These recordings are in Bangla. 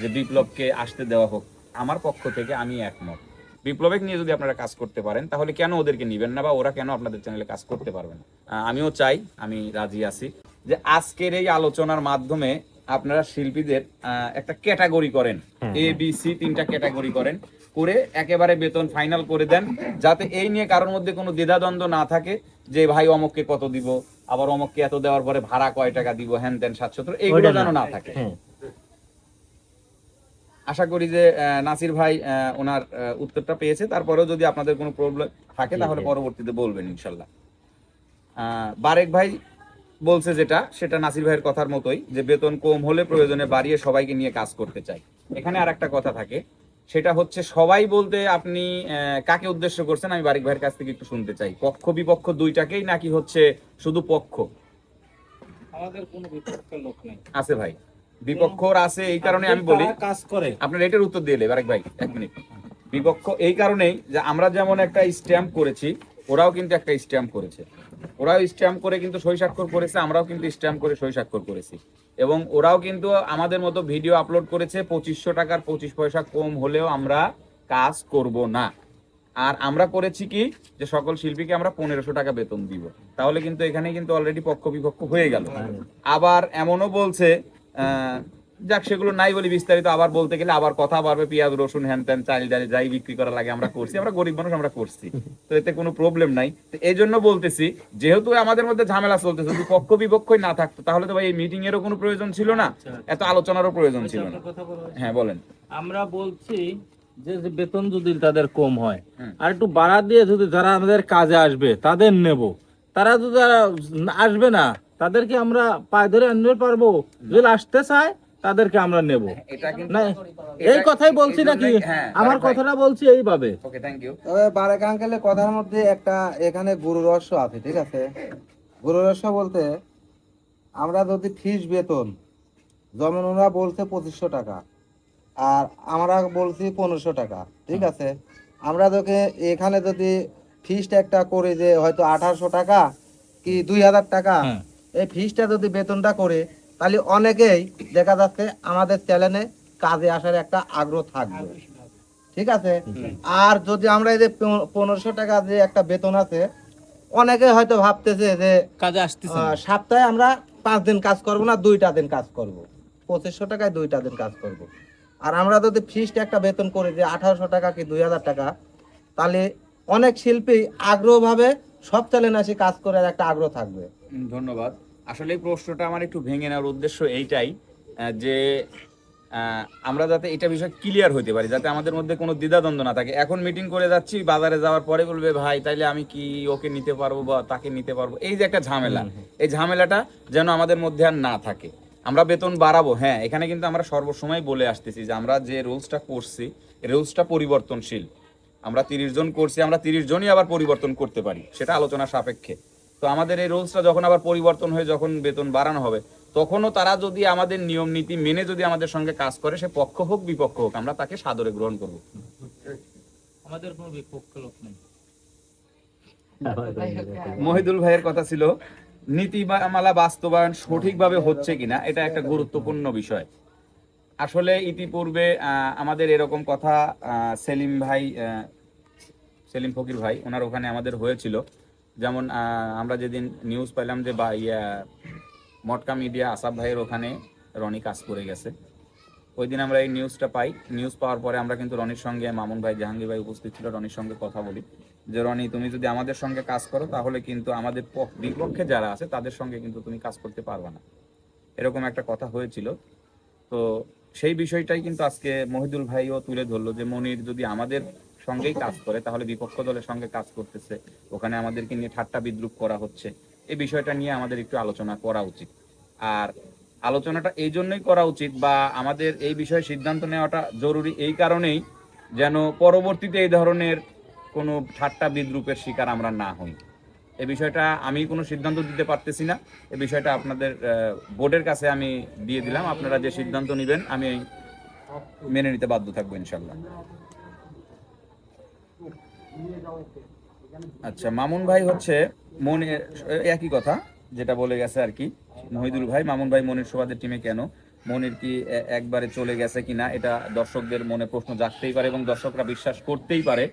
যে বিপ্লবকে আসতে দেওয়া হোক আমার পক্ষ থেকে আমি একমত। বিপ্লবেক নিয়ে যদি আপনারা কাজ করতে পারেন তাহলে কেন ওদেরকে নিবেন না বা ওরা কেন আপনাদের চ্যানেলে কাজ করতে পারবে না? আমিও চাই আমি রাজি আছি যে আজকের এই আলোচনার মাধ্যমে আপনারা শিল্পীদের একটা ক্যাটাগরি করেন। এ বি সি তিনটা ক্যাটাগরি করেন। করে একেবারে বেতন ফাইনাল করে দেন যাতে এই নিয়ে কারোর মধ্যে কোনো দ্বিধাদ্বন্দ্ব না থাকে যে ভাই অমককে কত দিব? আবার অমককে এত দেওয়ার পরে ভাড়া কয় টাকা দিব? হ্যান ত্যান সাতশো এইগুলো যেন না। থাকে। আশা করি যে নাসির ভাই ওনার উত্তরটা পেয়েছে। তারপরেও যদি আপনাদের কোনো প্রবলেম থাকে তাহলে পরবর্তীতে বলবেন ইনশাল্লাহ। বারেক ভাই বলছে যেটা সেটা নাসির ভাইয়ের কথার মতোই যে বেতন কম হলে প্রয়োজনে বাড়িয়ে সবাইকে নিয়ে কাজ করতে চাই। এখানে আর একটা কথা থাকে সেটা হচ্ছে সবাই বলতে আপনি কাকে উদ্দেশ্য করছেন আমি বারিক ভাইয়ের কাছ থেকে একটু শুনতে চাই। পক্ষ বিপক্ষ দুইটাকেই নাকি হচ্ছে শুধু পক্ষ? আমাদের কোনো বিপক্ষের লোক নেই। আছে ভাই। বিপক্ষর আছে এই কারণে আমি বলি। কাজ করে? আপনার এটার উত্তর দিয়ে ভাই এক মিনিট। বিপক্ষ এই কারণেই যে আমরা যেমন একটা স্ট্যাম্প করেছি ওরাও কিন্তু একটা স্ট্যাম্প করেছে। ওরাও স্ট্যাম্প করে কিন্তু সই স্বাক্ষর করেছে আমরাও কিন্তু স্ট্যাম্প করে সই স্বাক্ষর করেছি। এবং ওরাও কিন্তু আমাদের মতো ভিডিও আপলোড করেছে পঁচিশশো টাকার পঁচিশ পয়সা কম হলেও আমরা কাজ করব না। আর আমরা করেছি কি যে সকল শিল্পীকে আমরা পনেরোশো টাকা বেতন দিব। তাহলে কিন্তু এখানে কিন্তু অলরেডি পক্ষ বিপক্ষ হয়ে গেল। আবার এমনও বলছে যাক সেগুলো নাই বলি বিস্তারিত। আবার বলতে গেলে আবার কথা বাড়বে পেঁয়াজ রসুন হ্যান ত্যান চাল ডাল যাই বিক্রি করা লাগে আমরা করছি। আমরা গরিব মানুষ আমরা করছি। তো এতে কোনো প্রবলেম নাই। তো এই জন্য বলতেছি যেহেতু আমাদের মধ্যে ঝামেলা চলতেছে যদি পক্ষ বিপক্ষই না থাকতো তাহলে তো ভাই এই মিটিং এরও কোনো প্রয়োজন ছিল না? এত আলোচনারও প্রয়োজন ছিল না। হ্যাঁ বলেন। আমরা বলছি যে বেতন যদি তাদের কম হয় আর একটু বাড়া দিয়ে যদি যারা আমাদের কাজে আসবে তাদের নেব। তারা যদি যারা আসবে না তাদেরকে আমরা পায়ে ধরে আনতে পারব। যদি আসতে চায় তাদেরকে আমরা নেব। এটা কিন্তু এই কথাই বলছি নাকি? হ্যাঁ, আমার কথাটা বলছি এইভাবে। ওকে থ্যাংক ইউ তবে বারেক আঙ্কেলের কথার মধ্যে একটা এখানে গুরু রহস্য আছে ঠিক আছে? গুরু রহস্য বলতে আমরা যদি ফিস বেতন যেমন ওরা বলছে পঁচিশশো টাকা আর আমরা বলছি পনেরোশো টাকা ঠিক আছে? আমরা তোকে এখানে যদি ফিসটা একটা করি যে হয়তো আঠারোশো টাকা কি দুই হাজার টাকা হ্যাঁ। এই ফিসটা যদি বেতনটা করে তাহলে অনেকেই দেখা যাচ্ছে আমাদের চ্যানেলে কাজে আসার একটা আগ্রহ থাকবে। ঠিক আছে? আর যদি আমরা এই যে পনেরো- পনেরোশো টাকা যে একটা বেতন আছে অনেকে হয়তো ভাবতেছে যে কাজে আসতেছে সপ্তাহে আমরা পাঁচ দিন কাজ করব না দুইটা দিন কাজ করব। পঁচিশশো টাকায় দুইটা দিন কাজ করব। আর আমরা যদি ফিস্ট একটা বেতন করি যে আঠারোশো টাকা কি দুই হাজার টাকা তাহলে অনেক শিল্পী আগ্রহভাবে সব চ্যানেলে এসে কাজ করার একটা আগ্রহ থাকবে। ধন্যবাদ। আসলে এই প্রশ্নটা আমার একটু ভেঙে নেওয়ার উদ্দেশ্য এইটাই যে আমরা যাতে এটা বিষয় ক্লিয়ার হতে পারি যাতে আমাদের মধ্যে কোনো দ্বিধাদ্বন্দ্ব না থাকে। এখন মিটিং করে যাচ্ছি বাজারে যাওয়ার পরে বলবে ভাই তাইলে আমি কি ওকে নিতে পারব বা তাকে নিতে পারব? এই যে একটা ঝামেলা এই ঝামেলাটা যেন আমাদের মধ্যে আর না থাকে। আমরা বেতন বাড়াবো হ্যাঁ এখানে কিন্তু আমরা সর্বসময় বলে আসতেছি যে আমরা যে রুলসটা করছি রুলসটা পরিবর্তনশীল। আমরা তিরিশ জন করছি আমরা তিরিশ জনই আবার পরিবর্তন করতে পারি সেটা আলোচনা সাপেক্ষে। তো আমাদের এই রুলসটা যখন আবার পরিবর্তন হয়ে যখন বেতন বাড়ানো হবে তখনও তারা যদি আমাদের নিয়ম নীতি মেনে যদি আমাদের সঙ্গে কাজ করে সে পক্ষ হোক বিপক্ষ হোক আমরা তাকে সাদরে গ্রহণ করব। আমাদের কোনো বিপক্ষ লোক নেই। মহিদুল ভাইয়ের কথা ছিল নীতিমালা বাস্তবায়ন সঠিকভাবে হচ্ছে কিনা এটা একটা গুরুত্বপূর্ণ বিষয়। আসলে ইতিপূর্বে আহ, আমাদের এরকম কথা আহ, সেলিম ভাই আহ, সেলিম ফকির ভাই ওনার ওখানে আমাদের হয়েছিল। যেমন আমরা যেদিন নিউজ পেলাম যে বা ইয়া মটকা মিডিয়া আসাব ভাইয়ের ওখানে রনি কাজ করে গেছে। ওই দিন আমরা এই নিউজটা পাই। নিউজ পাওয়ার পরে আমরা কিন্তু রনির সঙ্গে মামুন ভাই, জাহাঙ্গীর ভাই উপস্থিত ছিল, রনির সঙ্গে কথা বলি। যে, রনি, তুমি যদি আমাদের সঙ্গে কাজ করো, তাহলে কিন্তু আমাদের পক্ষ- বিপক্ষে যারা আছে, তাদের সঙ্গে কিন্তু তুমি কাজ করতে পারবে না। এরকম একটা কথা হয়েছিল। তো সেই বিষয়টাই কিন্তু আজকে মহিদুল ভাইও তুলে ধরলো যে, মনির যদি আমাদের সঙ্গেই কাজ করে, তাহলে বিপক্ষ দলের সঙ্গে কাজ করতেছে। ওখানে আমাদেরকে নিয়ে ঠাট্টা বিদ্রুপ করা হচ্ছে। এই বিষয়টা নিয়ে আমাদের একটু আলোচনা করা উচিত। আর আলোচনাটা এই জন্যই করা উচিত বা আমাদের এই বিষয়ে সিদ্ধান্ত নেওয়াটা জরুরি এই কারণেই যেন পরবর্তীতে এই ধরনের কোনো ঠাট্টা বিদ্রুপের শিকার আমরা না হই। এই বিষয়টা আমি কোনো সিদ্ধান্ত দিতে পারতেছি না। এ বিষয়টা আপনাদের বোর্ডের কাছে আমি দিয়ে দিলাম। আপনারা যে সিদ্ধান্ত নেবেন, আমি মেনে নিতে বাধ্য থাকব ইনশাল্লাহ আচ্ছা মামুন ভাই হচ্ছে মনে একই কথা যেটা বলে গেছে আর কি। মহিদুল ভাই, মামুন ভাই মনির সুবাদের টিমে কেন? মনির কি একবারে চলে গেছে কিনা, এটা দর্শকদের মনে প্রশ্ন জাগতেই পারে এবং দর্শকরা বিশ্বাস করতেই পারে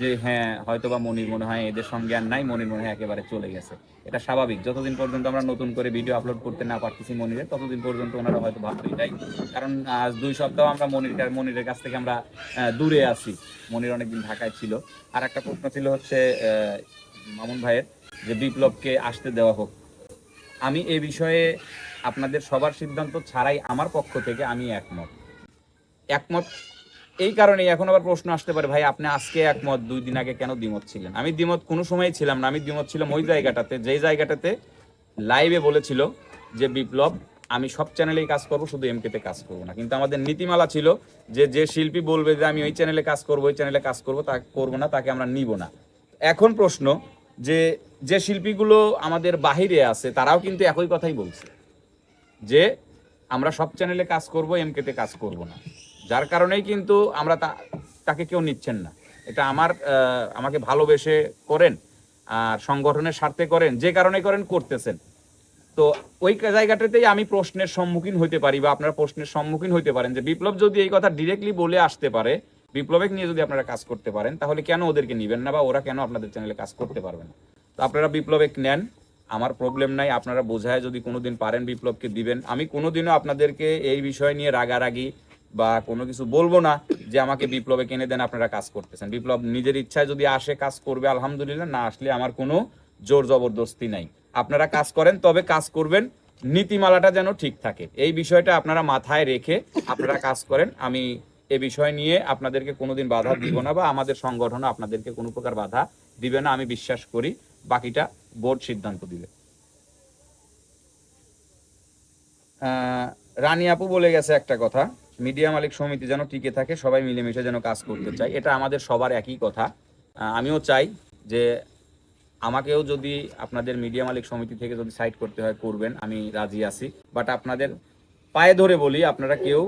যে হ্যাঁ হয়তোবা মনির মনে হয় এদের সঙ্গে আর নাই, মনির মনে হয় একেবারে চলে গেছে। এটা স্বাভাবিক। যতদিন পর্যন্ত আমরা নতুন করে ভিডিও আপলোড করতে না পারতেছি মনিরের, ততদিন পর্যন্ত ওনারা হয়তো ভাবতো এটাই কারণ আজ দুই সপ্তাহ আমরা মনির মনিরের কাছ থেকে আমরা দূরে আছি। মনির অনেকদিন ঢাকায় ছিল। আর একটা প্রশ্ন ছিল হচ্ছে মামুন ভাইয়ের যে বিপ্লবকে আসতে দেওয়া হোক। আমি এ বিষয়ে আপনাদের সবার সিদ্ধান্ত ছাড়াই আমার পক্ষ থেকে আমি একমত। একমত এই কারণেই এখন আবার প্রশ্ন আসতে পারে, ভাই, আপনি আজকে একমত, দুই দিন আগে কেন দ্বিমত ছিলেন? আমি দ্বিমত কোনো সময় ছিলাম না, আমি দ্বিমত ছিলাম ওই জায়গাটাতে, যেই জায়গাটাতে লাইভে বলেছিল যে, বিপ্লব, আমি সব চ্যানেলেই কাজ করব, শুধু এমকেতে কাজ করব না। কিন্তু আমাদের নীতিমালা ছিল যে যে শিল্পী বলবে যে, আমি ওই চ্যানেলে কাজ করব, ওই চ্যানেলে কাজ করব, তা করব না, তাকে আমরা নিব না। এখন প্রশ্ন যে যে শিল্পীগুলো আমাদের বাহিরে আছে, তারাও কিন্তু একই কথাই বলছে। যে আমরা সব চ্যানেলে কাজ করব এমকেতে কাজ করব না। যার কারণেই কিন্তু আমরা তাকে কেউ নিচ্ছেন না। এটা আমার আমাকে ভালোবেসে করেন, আর সংগঠনের স্বার্থে করেন, যে কারণে করেন, করতেছেন। তো ওই জায়গাটাতেই আমি প্রশ্নের সম্মুখীন হইতে পারি, বা আপনারা প্রশ্নের সম্মুখীন হইতে পারেন যে বিপ্লব যদি এই কথা ডিরেক্টলি বলে আসতে পারে, বিপ্লবেক নিয়ে যদি আপনারা কাজ করতে পারেন, তাহলে কেন ওদেরকে নিবেন না, বা ওরা কেন আপনাদের চ্যানেলে কাজ করতে পারবে না? তো আপনারা বিপ্লবেক নেন আমার প্রবলেম নাই, আপনারা বোঝায় যদি কোনোদিন পারেন বিপ্লবকে দিবেন। আমি কোনোদিনও আপনাদেরকে এই বিষয় নিয়ে রাগারাগি বা কোনো কিছু বলব না যে আমাকে বিপ্লবে কিনে দেন, আপনারা কাজ করতেছেন। বিপ্লব নিজের ইচ্ছায় যদি আসে, কাজ করবে, আলহামদুলিল্লাহ, না আসলে আমার কোনো জোর জবরদস্তি নাই। আপনারা কাজ করেন, তবে কাজ করবেন, নীতিমালাটা যেন ঠিক থাকে। এই বিষয়টা আপনারা মাথায় রেখে আপনারা কাজ করেন। আমি এ বিষয় নিয়ে আপনাদেরকে কোনোদিন বাধা দিব না বা আমাদের সংগঠন আপনাদেরকে কোনো প্রকার বাধা দিবে না, আমি বিশ্বাস করি। বাকিটা বোর্ড সিদ্ধান্ত দিবে রানী আপু বলে গেছে একটা কথা, মিডিয়া মালিক সমিতি যেন টিকে থাকে, সবাই মিলেমিশে যেন কাজ করতে চায়, এটা আমাদের সবার একই কথা। আমিও চাই যে আমাকেও যদি আপনাদের মিডিয়া মালিক সমিতি থেকে যদি সাইড করতে হয়, করবেন, আমি রাজি আছি। বাট আপনাদের পায়ে ধরে বলি, আপনারা কেউ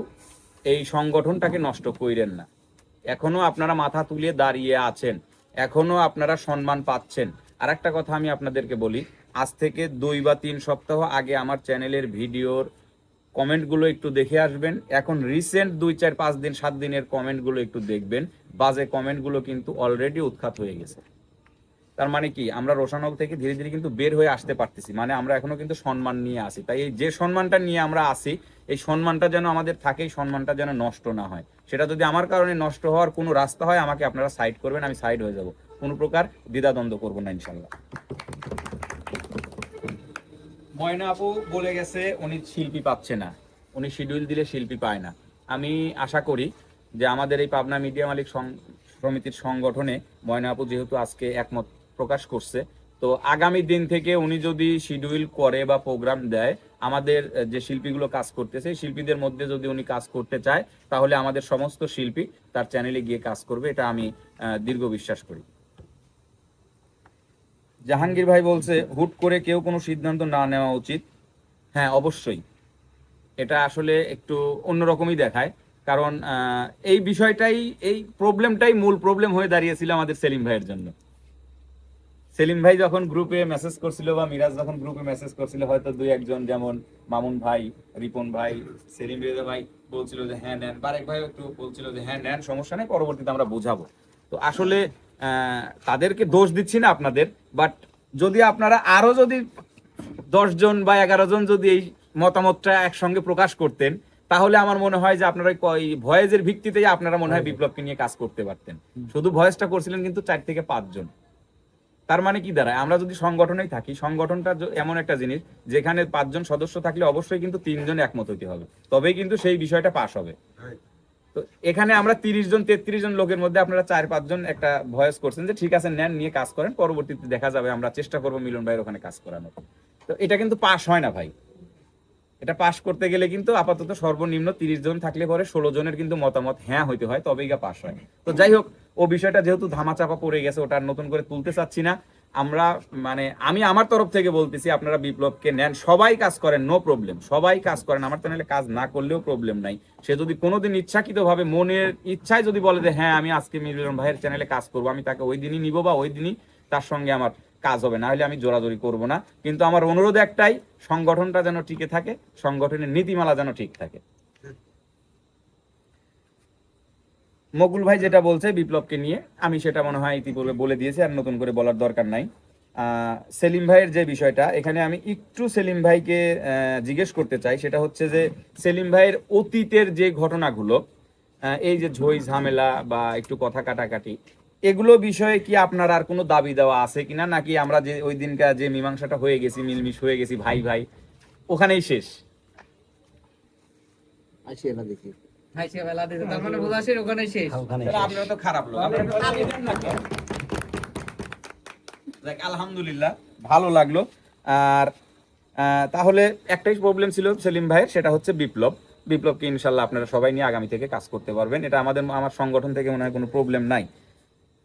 এই সংগঠনটাকে নষ্ট কইরেন না। এখনও আপনারা মাথা তুলে দাঁড়িয়ে আছেন, এখনও আপনারা সম্মান পাচ্ছেন। আর একটা কথা আমি আপনাদেরকে বলি, আজ থেকে দুই বা তিন সপ্তাহ আগে আমার চ্যানেলের ভিডিওর কমেন্টগুলো একটু দেখে আসবেন। এখন রিসেন্ট দুই, চার, পাঁচ দিন, সাত দিনের কমেন্টগুলো একটু দেখবেন। বাজে কমেন্টগুলো কিন্তু অলরেডি উৎখাত হয়ে গেছে। তার মানে কি, আমরা রোশানগ থেকে ধীরে ধীরে কিন্তু বের হয়ে আসতে পারতেছি। মানে আমরা এখনও কিন্তু সম্মান নিয়ে আসি তাই এই যে সম্মানটা নিয়ে আমরা আসি এই সম্মানটা যেন আমাদের থাকে, এই সম্মানটা যেন নষ্ট না হয়। সেটা যদি আমার কারণে নষ্ট হওয়ার কোনো রাস্তা হয়, আমাকে আপনারা সাইড করবেন, আমি সাইড হয়ে যাব। কোনো প্রকার দ্বিধাদ্বন্দ্ব করব না, ইনশাল্লাহ। ময়না আপু বলে গেছে, উনি শিল্পী পাচ্ছে না। উনি শিডিউল দিলে শিল্পী পায় না। আমি আশা করি যে আমাদের এই পাবনা মিডিয়া মালিক সমিতির সংগঠনে ময়না আপু যেহেতু আজকে একমত প্রকাশ করছে, তো আগামী দিন থেকে উনি যদি শিডিউল করে বা প্রোগ্রাম দেয়, আমাদের যে শিল্পীগুলো কাজ করতেছে শিল্পীদের মধ্যে যদি উনি কাজ করতে চায়, তাহলে আমাদের সমস্ত শিল্পী তার চ্যানেলে গিয়ে কাজ করবে, এটা আমি দীর্ঘ বিশ্বাস করি। জাহাঙ্গীর ভাই বলছে, হুট করে কেউ কোনো সিদ্ধান্ত না নেওয়া উচিত। হ্যাঁ অবশ্যই। এটা আসলে একটু অন্যরকমই দেখায়। কারণ এই বিষয়টাই, এই প্রবলেমটাই মূল প্রবলেম হয়ে দাঁড়িয়েছিল আমাদের সেলিম ভাইয়ের জন্য। সেলিম ভাই যখন গ্রুপে মেসেজ করছিল বা মিরাজ যখন গ্রুপে মেসেজ করছিল, হয়তো দুই একজন যেমন মামুন ভাই, রিপন ভাই, সেলিম রেজা ভাই বলছিল যে হ্যাঁ নেন। বারেক ভাই একটু বলছিল যে হ্যাঁ নেন, সমস্যা নেই, পরবর্তীতে আমরা বোঝাবো। তো আসলে তাদেরকে দোষ দিচ্ছি না আপনাদের। বাট যদি আপনারা আরও যদি দশ জন বা এগারো জন যদি এই মতামতটা একসঙ্গে প্রকাশ করতেন তাহলে আমার মনে হয় যে আপনারা ওই ভয়েসের ভিত্তিতেই আপনারা মনে হয় বিপ্লবকে নিয়ে কাজ করতে পারতেন। শুধু ভয়েসটা করছিলেন কিন্তু চার থেকে পাঁচজন। তার মানে কি দাঁড়ায়? আমরা যদি সংগঠনেই থাকি সংগঠনটা এমন একটা জিনিস যেখানে পাঁচজন সদস্য থাকলে অবশ্যই কিন্তু তিনজন একমত হইতে হবে। তবেই কিন্তু সেই বিষয়টা পাশ হবে। তো এখানে আমরা তিরিশ জন, তেত্রিশ জন লোকের মধ্যে আপনারা চার পাঁচজন একটা ভয়েস করছেন যে, ঠিক আছে, নেন, নিয়ে কাজ করেন। পরবর্তীতে দেখা যাবে, আমরা চেষ্টা করব মিলন ভাইয়ের ওখানে কাজ করানোর। তো এটা কিন্তু পাশ হয় না ভাই। এটা পাশ করতে গেলে কিন্তু আপাতত সর্বনিম্ন তিরিশ জন থাকলে পরে ষোলো জনের কিন্তু মতামত হ্যাঁ হইতে হয়, তবেই গা পাশ হয়। তো যাই হোক, ও বিষয়টা যেহেতু ধামাচাপা পড়ে গেছে, ওটা নতুন করে তুলতে চাচ্ছি না। আমরা মানে আমি আমার তরফ থেকে বলতেছি, আপনারা বিপ্লবকে নেন। সবাই কাজ করেন নো প্রবলেম সবাই কাজ করেন। আমার চ্যানেলে কাজ না করলেও প্রবলেম নাই। সে যদি কোনোদিন ইচ্ছাকৃতভাবে মনের ইচ্ছায় যদি বলে যে হ্যাঁ আমি আজকে মিলন ভাইয়ের চ্যানেলে কাজ করব, আমি তাকে ওই দিনই নিব বা ওই দিনই তার সঙ্গে আমার কাজ হবে না হলে আমি জোরাজোরি করব না। কিন্তু আমার অনুরোধ একটাই, সংগঠনটা যেন টিকে থাকে, সংগঠনের নীতিমালা যেন ঠিক থাকে। মকুল ভাই যেটা বলছে বিপ্লবকে নিয়ে, আমি সেটা মনে হয় ইতিপূর্বে বলে দিয়েছি, আর নতুন করে বলার দরকার নাই। সেলিম ভাইয়ের যে বিষয়টা, এখানে আমি একটু সেলিম ভাইকে জিজ্ঞেস করতে চাই, সেটা হচ্ছে যে সেলিম ভাইয়ের অতীতের যে ঘটনাগুলো এই যে ঝই ঝামেলা বা একটু কথা কাটাকাটি, এগুলো বিষয়ে কি আপনার আর কোনো দাবি দেওয়া আছে কিনা? নাকি আমরা যে ওই দিনকার যে মীমাংসাটা হয়ে গেছি, মিলমিশ হয়ে গেছি, ভাই ভাই, ওখানেই শেষ। হাই সে বেলা দিতে তার মানে বোঝা শেষ। ওখানে শেষ। আপনারা তো খারাপ লোক। আপনারা তো তালি দেন না কেন? যাক, আলহামদুলিল্লাহ ভালো লাগল। আর তাহলে একটাই প্রবলেম ছিল সেলিম ভাইয়ের সেটা হচ্ছে বিপ্লব। বিপ্লবকে ইনশাল্লাহ আপনারা সবাই নিয়ে আগামী থেকে কাজ করতে পারবেন। এটা আমাদের আমার সংগঠন থেকে মনে হয় কোনো প্রবলেম নাই।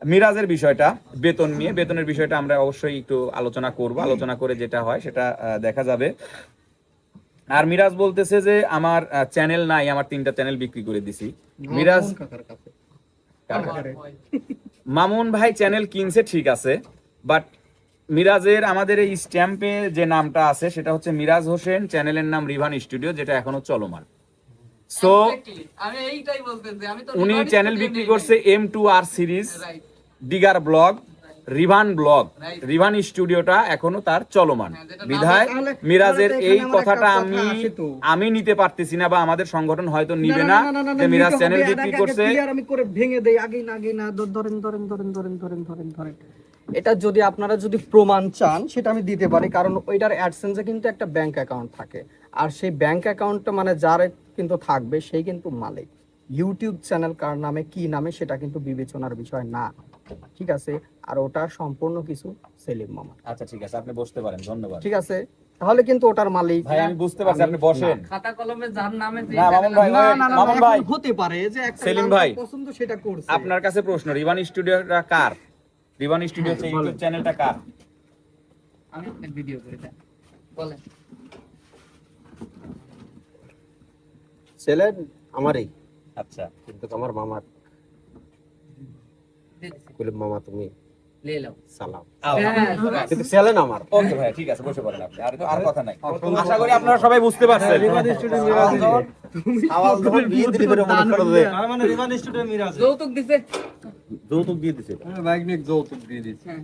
মিরাজের বিষয়টা বেতন নিয়ে বেতনের বিষয়টা আমরা অবশ্যই একটু আলোচনা করব। আলোচনা করে যেটা হয় সেটা দেখা যাবে। আর মিরাজ বলতেছে যে আমার চ্যানেল নাই আমার তিনটা চ্যানেল বিক্রি করে দিছি। মিরাজ মামুন ভাই চ্যানেল কিনছে ঠিক আছে বাট মিরাজের আমাদের এই স্ট্যাম্পে যে নামটা আছে সেটা হচ্ছে মিরাজ হোসেন চ্যানেলের নাম রিভান স্টুডিও যেটা এখনও চলমান। সো আমি এইটাই বলতেছি আমি তো উনি চ্যানেল বিক্রি করছে এম টু আর সিরিজ ডিগার ব্লগ রিভান ব্লগ। রিভান স্টুডিওটা এখনও তার চলমান। হ্যাঁ, বিধায় মিরাজের এই কথাটা আমি। আমি নিতে পারতেছি না বা আমাদের সংগঠন হয়তো নিবে না যে মিরাজ চ্যানেল বিক্রি করছে। আমি করে ভেঙে দেই। আগে না আগে না ধরেন ধরেন ধরেন ধরেন ধরেন ধরেন ধরেন। এটা যদি আপনারা যদি প্রমাণ চান সেটা আমি দিতে পারি। কারণ ওইটার অ্যাডসেন্সে কিন্তু একটা ব্যাংক অ্যাকাউন্ট থাকে। আর সেই ব্যাংক অ্যাকাউন্টটা মানে যার কিন্তু থাকবে সেই কিন্তু মালিক। ইউটিউব চ্যানেল কার নামে কি নামে সেটা কিন্তু বিবেচনার বিষয় না। ঠিক আছে? আর ওটা সম্পূর্ণ কিছু সেলিম মামা। আচ্ছা ঠিক আছে। আপনি বসতে পারেন। ধন্যবাদ। ঠিক আছে? তাহলে কিন্তু ওটার মালিক ভাই আমি বুঝতে পারছি আপনি বসেন। খাতা কলমে যার নামে যে না, মামুন ভাই, মামুন ভাই। হতে পারে যে একটা সেলিম ভাই। পছন্দ সেটা করছে। আপনার কাছে প্রশ্ন রিভান স্টুডিওটা কার? রিভান স্টুডিও হচ্ছে ইউটিউব চ্যানেলটা কার? আমি ভিডিও করে দেন। বলেন। ছেলে আমারই আচ্ছা। কিন্তু আমার মামার। বলে মামা তুমি সালাম। হ্যাঁ কিন্তু ছেলে আমার। ওকে ভাই ঠিক আছে বসে পড়েন আপনি। আর আর কথা নাই। আশা করি আপনারা সবাই বুঝতে পারছেন। মনে যৌতুক দিয়ে দিছে। হ্যাঁ।